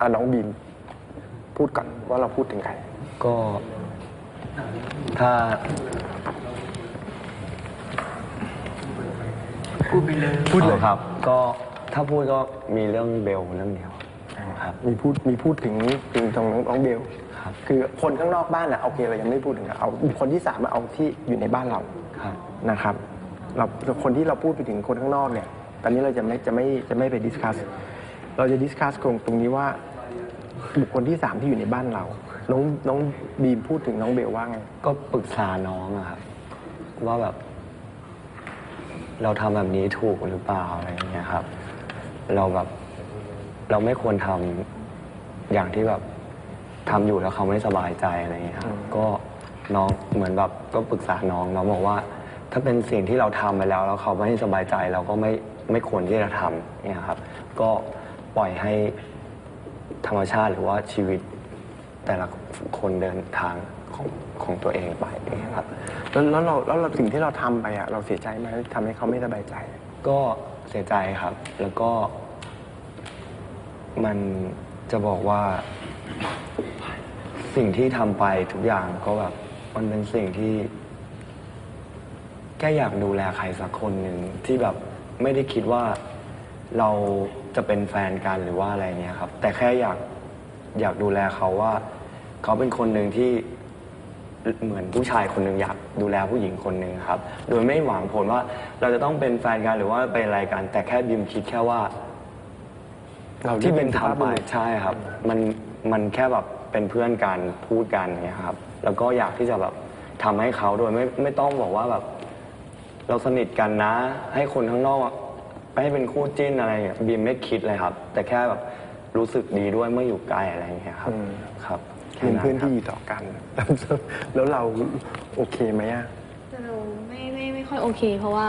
อะน้องบีมพูดก่อนว่าเราพูดถึงใคร ก็ถ้าพูดเลยครับ ก็ถ้าพูดก็มีเรื่องเบลเรื่องเดียวครับ มีพูดมีพูดถึงถึงตรงน้องน้องเบลครับ คือคนข้างนอกบ้านอะโอเคเรายังไม่พูดถึงอะเอาคนที่สามมาเอาที่อยู่ในบ้านเราครับนะครับ เราคนที่เราพูดไปถึงคนข้างนอกเนี่ย ตอนนี้เราจะไม่จะไม่จะไม่ไปดิสคัสเราจะดิสคัสตรงตรงนี้ว่า บุคคลที่สามที่อยู่ในบ้านเรา น้องน้องบีมพูดถึงน้องเบลว่าไง ก็ปรึกษาน้องอะครับว่าแบบ เราทำแบบนี้ถูกหรือเปล่าอะไรอย่างเงี้ยครับ เราแบบเราไม่ควรทำอย่างที่แบบทำอยู่แล้วเขาไม่สบายใจอะไรอย่างเงี้ยครับอืมก็น้องเหมือนแบบก็ปรึกษาน้องน้องบอกว่า ถ้าเป็นสิ่งที่เราทำไปแล้ว แล้วเขาไม่สบายใจเราก็ไม่ไม่ควรที่จะทำเนี่ยครับ ก็ปล่อยให้ ธรรมชาติหรือว่าชีวิตแต่ละคนเดินทางของของตัวเองไปเนี่ยครับแล้วแล้วเราแล้วเราสิ่งที่เราทำไปอะเราเสียใจไหมทำให้เขาไม่สบายใจ ก็เสียใจครับ แล้วก็ มันจะบอกว่า สิ่งที่ทำไปทุกอย่างก็แบบ มันเป็นสิ่งที่ แค่อยากดูแลใครสักคนหนึ่งที่แบบไม่ได้คิดว่าเรา จะเป็นแฟนกันหรือว่าอะไรเงี้ยครับ แต่แค่อยากอยากดูแลเขาว่า เขาเป็นคนหนึ่งที่เหมือนผู้ชายคนหนึ่งอยากดูแลผู้หญิงคนหนึ่งครับ โดยไม่หวังผลว่าเราจะต้องเป็นแฟนกันหรือว่าเป็นอะไรกัน แต่แค่บิมคิดแค่ว่า เราที่เป็นสุภาพทำบุไปรุษใช่ครับ มันมันแค่แบบเป็นเพื่อนกันพูดกันเงี้ยครับ แล้วก็อยากที่จะแบบทำให้เขาโดยไม่ไม่ต้องบอกว่าแบบ เราสนิทกันนะ ให้คนข้างนอก ไปให้เป็นคู่จิ้นอะไรเงี้ยบีมไม่คิดเลยครับ แต่แค่แบบรู้สึกดีด้วยเมื่ออยู่ใกล้อะไรเงี้ยครับอืมครับแค่เป็นเพื่อนที่ครับอยู่ต่อกัน แล้วเราโอเคไหมอะแต่เราไม่ไม่ไม่ค่อยโอเค เพราะว่า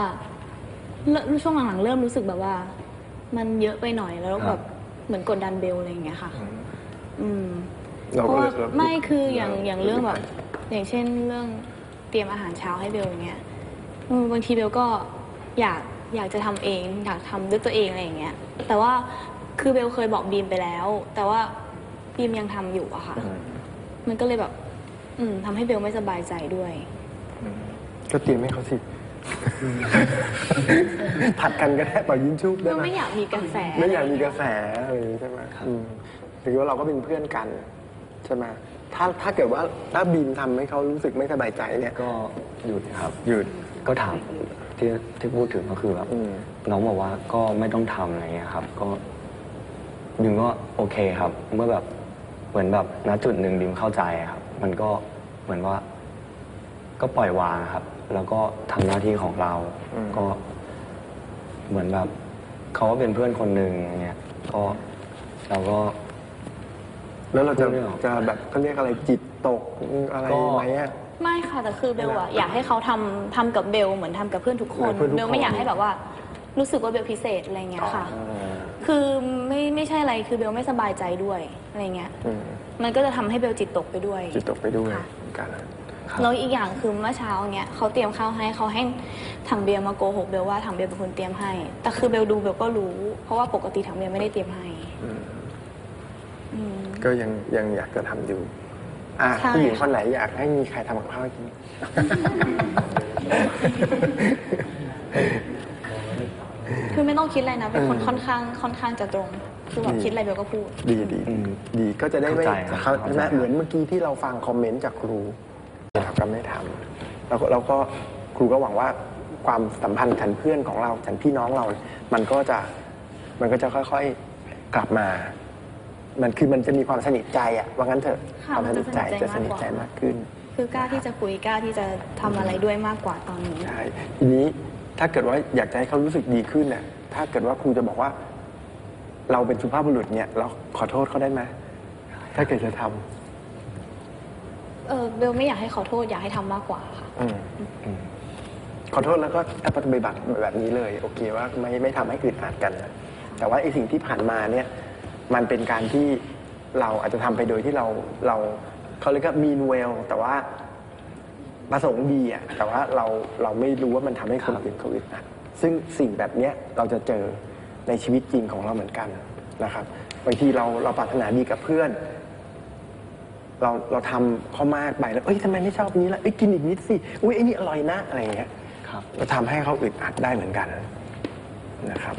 เริ่มช่วงหลังๆเริ่มรู้สึกแบบว่า มันเยอะไปหน่อยแล้วแบบเหมือนกดดันเบลอะไรอย่างเงี้ยค่ะ อืมเราเพราะก็ว่าเลยไม่คืออย่างอย่างเรื่องแบบ อย่างเช่นเรื่องเตรียมอาหารเช้าให้เบลอย่างเงี้ยอืมบางทีเบลก็อยาก อยากจะทำเองอยากทำด้วยตัวเองอะไรอย่างเงี้ยแต่ว่าคือเบลเคยบอกบีมไปแล้ว แต่ว่าบีมยังทำอยู่อะค่ะอืมมันก็เลยแบบ อืมทำให้เบลไม่สบายใจด้วย ก็เตรียมให้เขาสิ ผัดกันก็ได้ปล่อยยิ้มชุบเบได้ลไหมไม่อยากมีกระแส ไม่อยากมีกระแสอะไรอย่างนี้ใช่ไหมอืมหรือว่าเราก็เป็นเพื่อนกัน ใช่ไหมถ้าถ้าเกิดว่าถ้าบีมทำให้เขารู้สึกไม่สบายใจเนี่ย ก็หยุดครับ หยุดก็ถาม ที่ที่พูดถึงก็คือแบบอืม น้องบอกว่าก็ไม่ต้องทำอะไรเงี้ยครับ ก็บิมก็โอเคครับ เมื่อแบบเหมือนแบบณจุดหนึ่งบิมเข้าใจครับ มันก็เหมือนว่า ก็ปล่อยวางครับ แล้วก็ทำหน้าที่ของเรา อืม ก็เหมือนแบบเขาก็เป็นเพื่อนคนหนึ่งเงี้ยก็เราก็ แล้วเราจะพูดไม่ออก จะแบบเขาเรียกอะไรจิตตกอะไรก็ไหมอะ ไม่ค่ะแต่คือเบลอะอยากให้เขาทำทำกับเบลเหมือนทำกับเพื่อนทุกคนเพื่อนทุกคน เบลไม่อยากให้แบบว่า รู้สึกว่าเบลพิเศษอะไรเงี้ยค่ะอ๋อคือไม่ไม่ใช่อะไรคือเบลไม่สบายใจด้วยอะไรเงี้ย อืมมันก็จะทำให้เบลจิตตกไปด้วย จิตตกไปด้วยค่ะ เหมือนกันครับ แล้วอีกอย่างคือเมื่อเช้าเนี้ยเขาเตรียมข้าวให้เขาให้ถังเบียร์มาโกหกเบลว่าถังเบียร์เป็นคนเตรียมให้ แต่คือเบลดูเบลก็รู้ เพราะว่าปกติถังเบียร์ไม่ได้เตรียมให้อืม อืม ก็ยังยังอยากจะทำอยู่ อะใช่ ผู้หญิงคนไหนอยากให้มีใครทำกับข้าวให้กิน คือไม่ต้องคิดอะไรนะ เป็นคนเออค่อนข้างค่อนข้างจะตรง คือแบบดีคิดอะไรเบลก็พูด ดีดีอืมดีก็จะได้ไม่เข้าใจครับเขาเข้าใจ ใช่ไหมเหมือนเมื่อกี้ที่เราฟังคอมเมนต์จากครูเราก็ไม่ทำแล้วก็เราก็ครูก็หวังว่าความสัมพันธ์ฉันเพื่อนของเราฉันพี่น้องเรา มันก็จะมันก็จะค่อยๆกลับมา มันคือมันจะมีความสนิทใจอะว่างั้นเถอะค่ะความมันสจะนิทใจสนิจะทสใจนิทมากกว่าใจมากขึ้น คือกล้าที่จะคุยกล้าที่จะทำอะไรด้วยมากกว่าตอนนี้ ใช่ทีนี้ถ้าเกิดว่าอยากจะให้เขารู้สึกดีขึ้นเนี่ยถ้าเกิดว่าครูจะบอกว่า เราเป็นสุภาพบุรุษเนี่ย เราขอโทษเขาได้ไหมถ้าเกิดจะทำเออเบลไม่อยากให้ขอโทษอยากให้ทำมากกว่าค่ะ อืมอืมขอโทษแล้วก็ปฏิบัติแบบนี้เลย โอเคว่าไม่ไม่ทำให้อึดอัดกันนะแต่ว่าไอ้สิ่งที่ผ่านมาเนี่ย มันเป็นการที่เราอาจจะทำไปโดยที่เราเราเขาเรียกว่ามีนเวลแต่ว่าประสงค์ดีอะแต่ว่าเราเราไม่รู้ว่ามันทำให้คนอื่นเขาอึดอัดซึ่งสิ่งแบบเนี้ยเราจะเจอในชีวิตจริงของเราเหมือนกันนะครับบางทีเราเราปรารถนาดีกับเพื่อน เราเราทำเขามากไปแล้วเอ้ยทำไมไม่ชอบนี้ล่ะเอ้ยกินอีกนิดสิอุ้ยไอ้นี่อร่อยนะอะไรอย่างเงี้ยครับเราทำให้เขาอึดอัดได้เหมือนกันนะครับ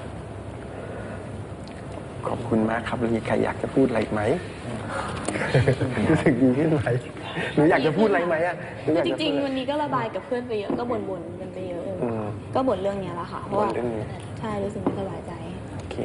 ขอบคุณมากครับแล้วมีใครอยากจะพูดอะไรอีกไหมรู้สึกดีขึ้นไหมหนูอยากจะพูดอะไรไหมอะหนูอยากจจะพูริดงอะๆไรวันนี้ก็ระบายกับเพื่อนไปเยอะก็บ่นๆกันไปเยอะ อืมก็บ่นเรื่องเนี้ยแหละค่ะ เพราะว่าบ่นเรื่องนี้ ใช่รู้สึกไม่สบายใจ โอเค